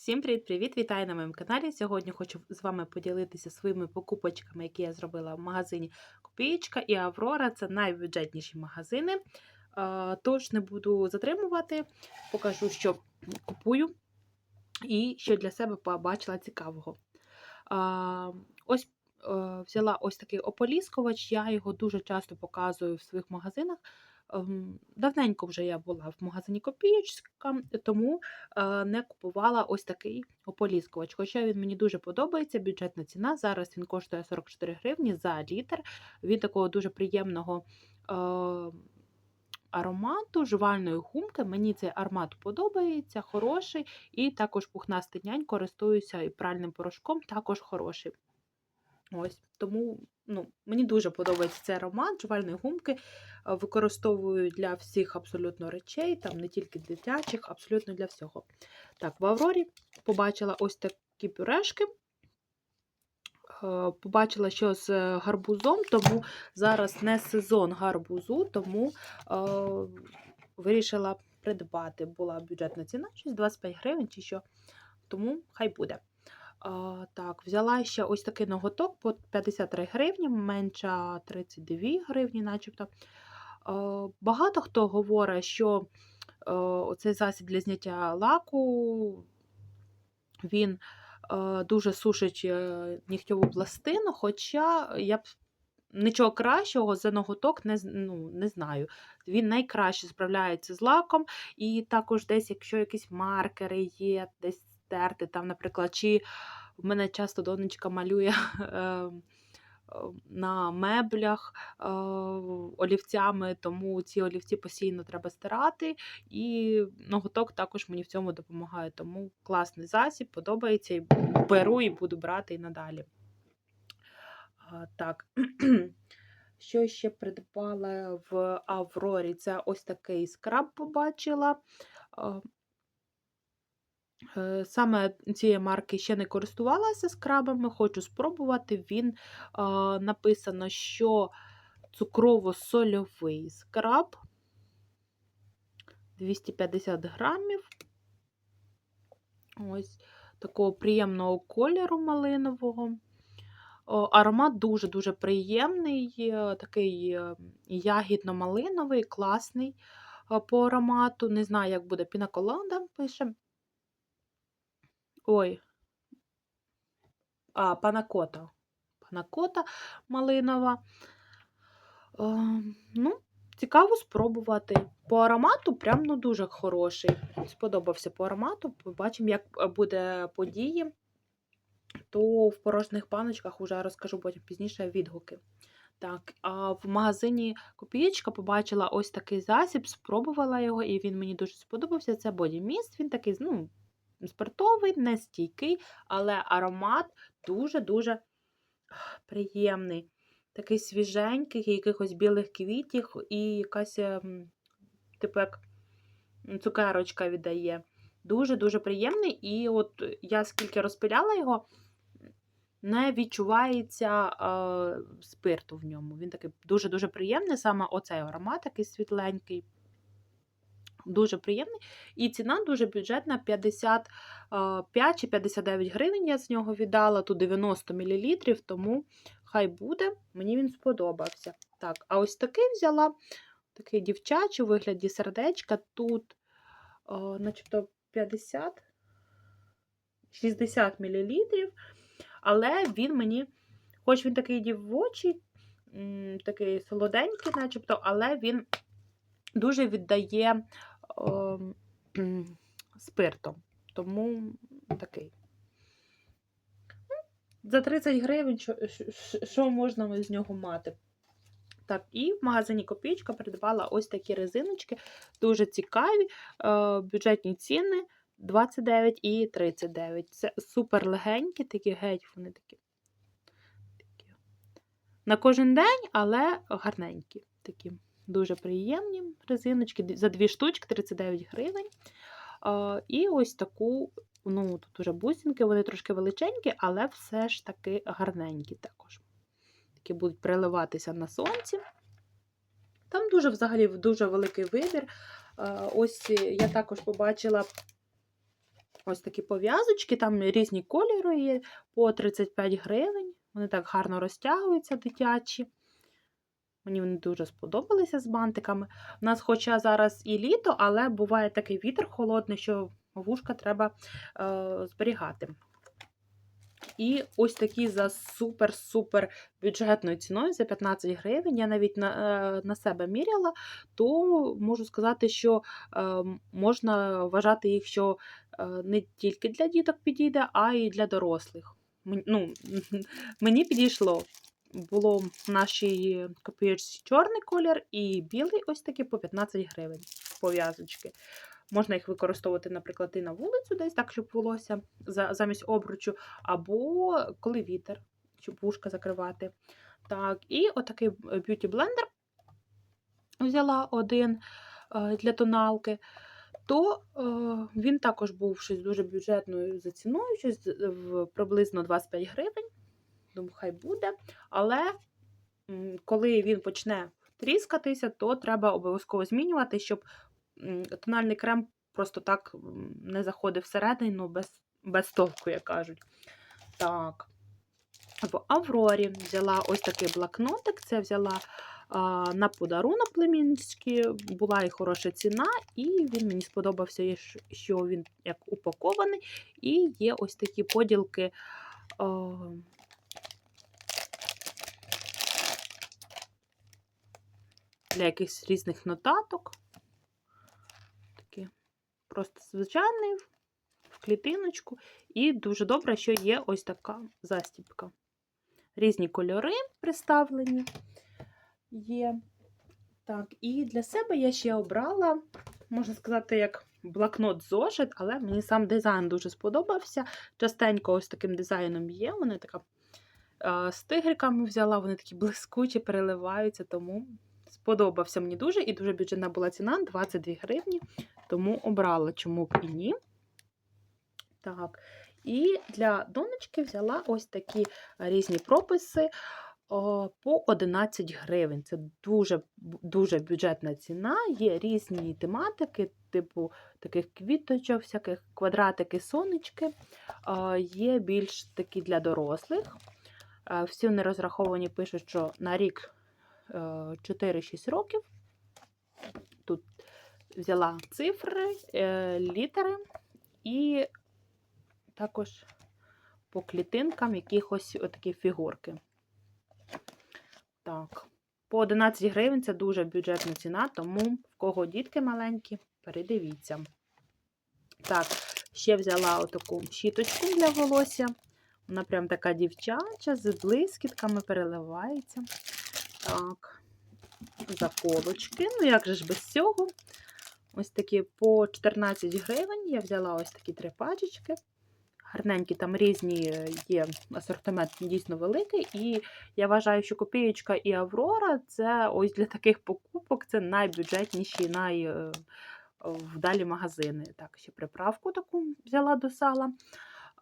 Всім привіт-привіт! Вітаю на моєму каналі. Сьогодні хочу з вами поділитися своїми покупочками, які я зробила в магазині Копієчка і Аврора. Це найбюджетніші магазини. Тож не буду затримувати, покажу, що купую і що для себе побачила цікавого. Ось е, взяла ось такий ополіскувач, я його дуже часто показую в своїх магазинах. Ем, Давненько вже я була в магазині Копієчка, тому е, не купувала ось такий ополіскувач. Хоча він мені дуже подобається, бюджетна ціна. Зараз він коштує 44 гривні за літр. Він такого дуже приємного е, аромату, жувальної гумки. Мені цей аромат подобається, хороший. І також пухнастий нянь користуюся і пральним порошком, також хороший. Ось тому ну, мені дуже подобається цей аромат жувальної гумки. Е, Використовую для всіх абсолютно речей, там не тільки дитячих, абсолютно для всього. Так, в Аврорі побачила ось такі пюрешки. Е, Побачила, що з гарбузом, тому зараз не сезон гарбузу, тому е, вирішила придбати. Була бюджетна ціна, щось 25 гривень чи що, тому хай буде. А, так, взяла ще ось такий ноготок по 53 гривні, менша 32 гривні, начебто. А, багато хто говорить, що е, оцей засіб для зняття лаку, він е, дуже сушить е, нігтьову пластину, хоча я б нічого кращого за ноготок не, ну, не знаю. Він найкраще справляється з лаком, і також десь, якщо якісь маркери є, десь стерти, там, наприклад, чи в мене часто донечка малює е, е, на меблях е, олівцями, тому ці олівці постійно треба стирати. І ноготок також мені в цьому допомагає. Тому класний засіб, подобається, і беру і буду брати і надалі. Так. Що ще придбала в Аврорі? Це ось такий скраб побачила. Е, Саме цієї марки ще не користувалася скрабами, хочу спробувати. Він а, написано, що цукрово-сольовий скраб 250 грамів. Ось такого приємного кольору малинового. Аромат дуже-дуже приємний, е, такий е, ягідно-малиновий, класний е, по аромату. Не знаю, як буде пінаколада, пише. Ой, а, панакота. Панакота малинова. Е, ну, цікаво спробувати. По аромату прям ну, дуже хороший. Сподобався по аромату. Побачимо, як е, буде події. То в порожніх баночках вже розкажу потім пізніше відгуки. Так, а в магазині Копієчка побачила ось такий засіб, спробувала його, і він мені дуже сподобався. Це Body. Він такий, ну, спиртовий, не стійкий, але аромат дуже-дуже приємний. Такий свіженький, якихось білих квітів і якась, ем, типу, як цукерочка віддає. Дуже-дуже приємний. І от я скільки розпиляла його, не відчувається е, спирту в ньому. Він такий дуже-дуже приємний. Саме оцей аромат такий світленький. Дуже приємний. І ціна дуже бюджетна 55 чи 59 гривень я з нього віддала, тут 90 мл, тому хай буде, мені він сподобався. Так, а ось такий взяла, такий дівчачий у вигляді сердечка. Тут, о, начебто, 50, 60 мл, але він мені, хоч він такий дівочий, такий солоденький, начебто, але він дуже віддає спиртом. Тому такий. Ну, За 30 гривень, що- що можна з нього мати? Так, і в магазині Копійка придбала ось такі резиночки, дуже цікаві, е, бюджетні ціни 29 і 39. Це супер легенькі, такі геть, вони такі. такі. На кожен день, але гарненькі. Такі дуже приємні резиночки. За дві штучки 39 гривень. І ось таку, ну, тут уже бусинки, вони трошки величенькі, але все ж таки гарненькі також. Такі будуть приливатися на сонці. Там дуже взагалі дуже великий вибір. Ось я також побачила ось такі пов'язочки, там різні кольори є по 35 гривень. Вони так гарно розтягуються, дитячі. Мені вони дуже сподобалися з бантиками. У нас, хоча зараз і літо, але буває такий вітер холодний, що вушка треба е, зберігати. І ось такі за супер-супер бюджетною ціною за 15 гривень. Я навіть на, е, на себе міряла, то можу сказати, що е, можна вважати їх, що е, не тільки для діток підійде, а й для дорослих. Ну, мені підійшло. Було в нашій копієчці чорний колір і білий ось такий по 15 гривень пов'язочки. Можна їх використовувати, наприклад, і на вулицю десь так, щоб волосся замість обручу, або коли вітер, щоб вушка закривати. Так, і отакий б'юті блендер взяла один е, для тоналки. То е, він також був щось дуже бюджетною за ціною, щось приблизно 25 гривень. Думаю, хай буде. Але коли він почне тріскатися, то треба обов'язково змінювати, щоб тональний крем просто так не заходив всередину без, без толку, як кажуть. Так. В Аврорі взяла ось такий блокнотик. Це взяла а, на подарунок племінський, була і хороша ціна, і він мені сподобався, що він як упакований. І є ось такі поділки. А, для якихось різних нотаток. Такі просто звичайний в клітиночку. І дуже добре, що є ось така застібка. Різні кольори представлені є. Так, і для себе я ще обрала, можна сказати, як блокнот зошит, але мені сам дизайн дуже сподобався. Частенько ось таким дизайном є. Вони така е, з тигриками взяла, вони такі блискучі, переливаються, тому сподобався мені дуже. І дуже бюджетна була ціна 22 гривні, тому обрала, чому б і ні. Так, і для донечки взяла ось такі різні прописи по 11 гривень. Це дуже, дуже бюджетна ціна. Є різні тематики, типу таких квіточок, всяких квадратики, сонечки. Е, Є більш такі для дорослих. Е, Всі вони розраховані, пишуть, що на рік е, 4-6 років. Тут взяла цифри, е, літери і також по клітинкам якихось отакі фігурки. Так, по 11 гривень це дуже бюджетна ціна, тому в кого дітки маленькі, передивіться. Так, ще взяла отаку щіточку для волосся. Вона прям така дівчача, з блискітками переливається. Так, заколочки. Ну, як же ж без цього? Ось такі по 14 гривень. Я взяла ось такі три пачечки. Гарненькі, там різні е, є асортимент дійсно великий. І я вважаю, що копієчка і Аврора це ось для таких покупок це найбюджетніші, найвдалі магазини. Так, ще приправку таку взяла до сала.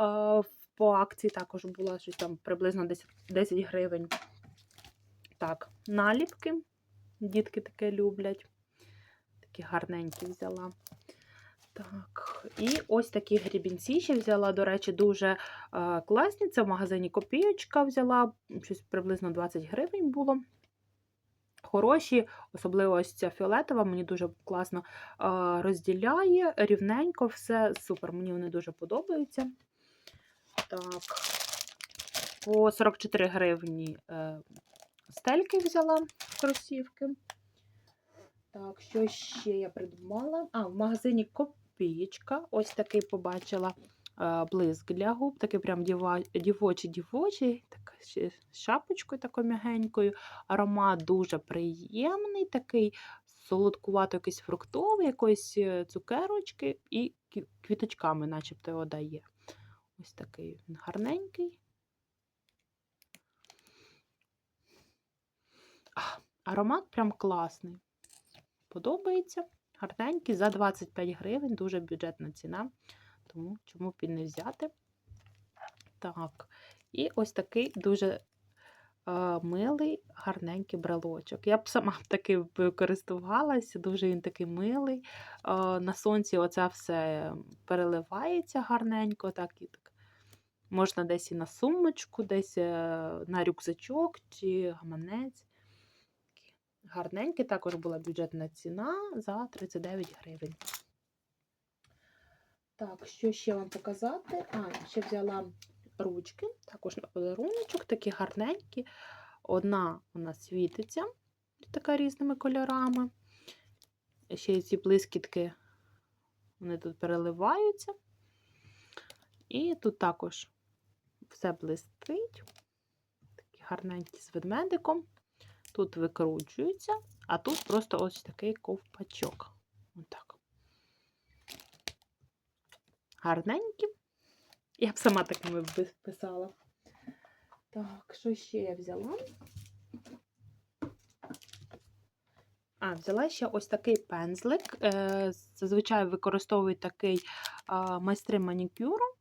Е, По акції також була щось там приблизно 10, 10 гривень. Так, наліпки. Дітки таке люблять. Такі гарненькі взяла. Так, і ось такі грібінці ще взяла, до речі, дуже е, класні. Це в магазині Копійочка взяла, щось приблизно 20 гривень було. Хороші, особливо ось ця фіолетова, мені дуже класно е, розділяє, рівненько, все супер, мені вони дуже подобаються. Так, по 44 гривні е, стельки взяла кросівки. Так, що ще я придбала? А, в магазині Копієчка. Ось такий побачила е, блиск для губ. Такий прям дівочий-дівочий, з шапочкою такою м'ягенькою. Аромат дуже приємний, такий солодкувато якийсь фруктовий, якоїсь е, цукерочки і квіточками, начебто, його дає. Ось такий він гарненький. Аромат прям класний подобається. Гарненький, за 25 гривень, дуже бюджетна ціна, тому чому б і не взяти. Так, і ось такий дуже е, милий, гарненький брелочок. Я б сама би користувалася, дуже він такий милий. Е, на сонці оце все переливається гарненько, так і так. Можна десь і на сумочку, десь е, на рюкзачок чи гаманець. Такий Гарненький, також була бюджетна ціна за 39 гривень. Так, що ще вам показати? А, ще взяла ручки, також на подаруночок, такі гарненькі. Одна у нас світиться, така різними кольорами. Ще й ці блискітки, вони тут переливаються. І тут також все блистить. Такі гарненькі з ведмедиком. Тут викручуються, а тут просто ось такий ковпачок. Отак. Гарненькі. Я б сама такими писала. Так, що ще я взяла? А, взяла ще ось такий пензлик. Е, Зазвичай використовують такий майстри манікюру.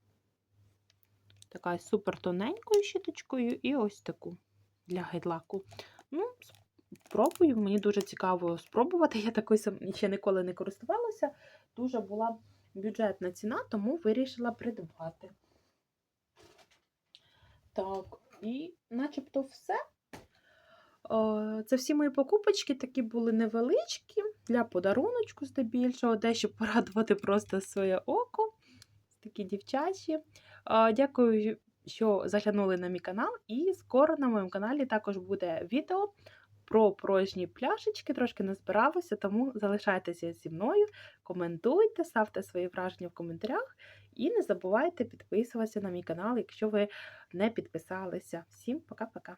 Така супер тоненькою щіточкою і ось таку для гайдлаку. Ну, спробую, мені дуже цікаво спробувати. Я такою ще ніколи не користувалася. Дуже була бюджетна ціна, тому вирішила придбати. Так, і начебто все. Е, Це всі мої покупочки такі були невеличкі для подаруночку здебільшого, дещо порадувати просто своє око. Такі дівчачі. Е, Дякую, що заглянули на мій канал. І скоро на моєму каналі також буде відео про порожні пляшечки. Трошки не збиралося, тому залишайтеся зі мною, коментуйте, ставте свої враження в коментарях. І не забувайте підписуватися на мій канал, якщо ви не підписалися. Всім пока-пока!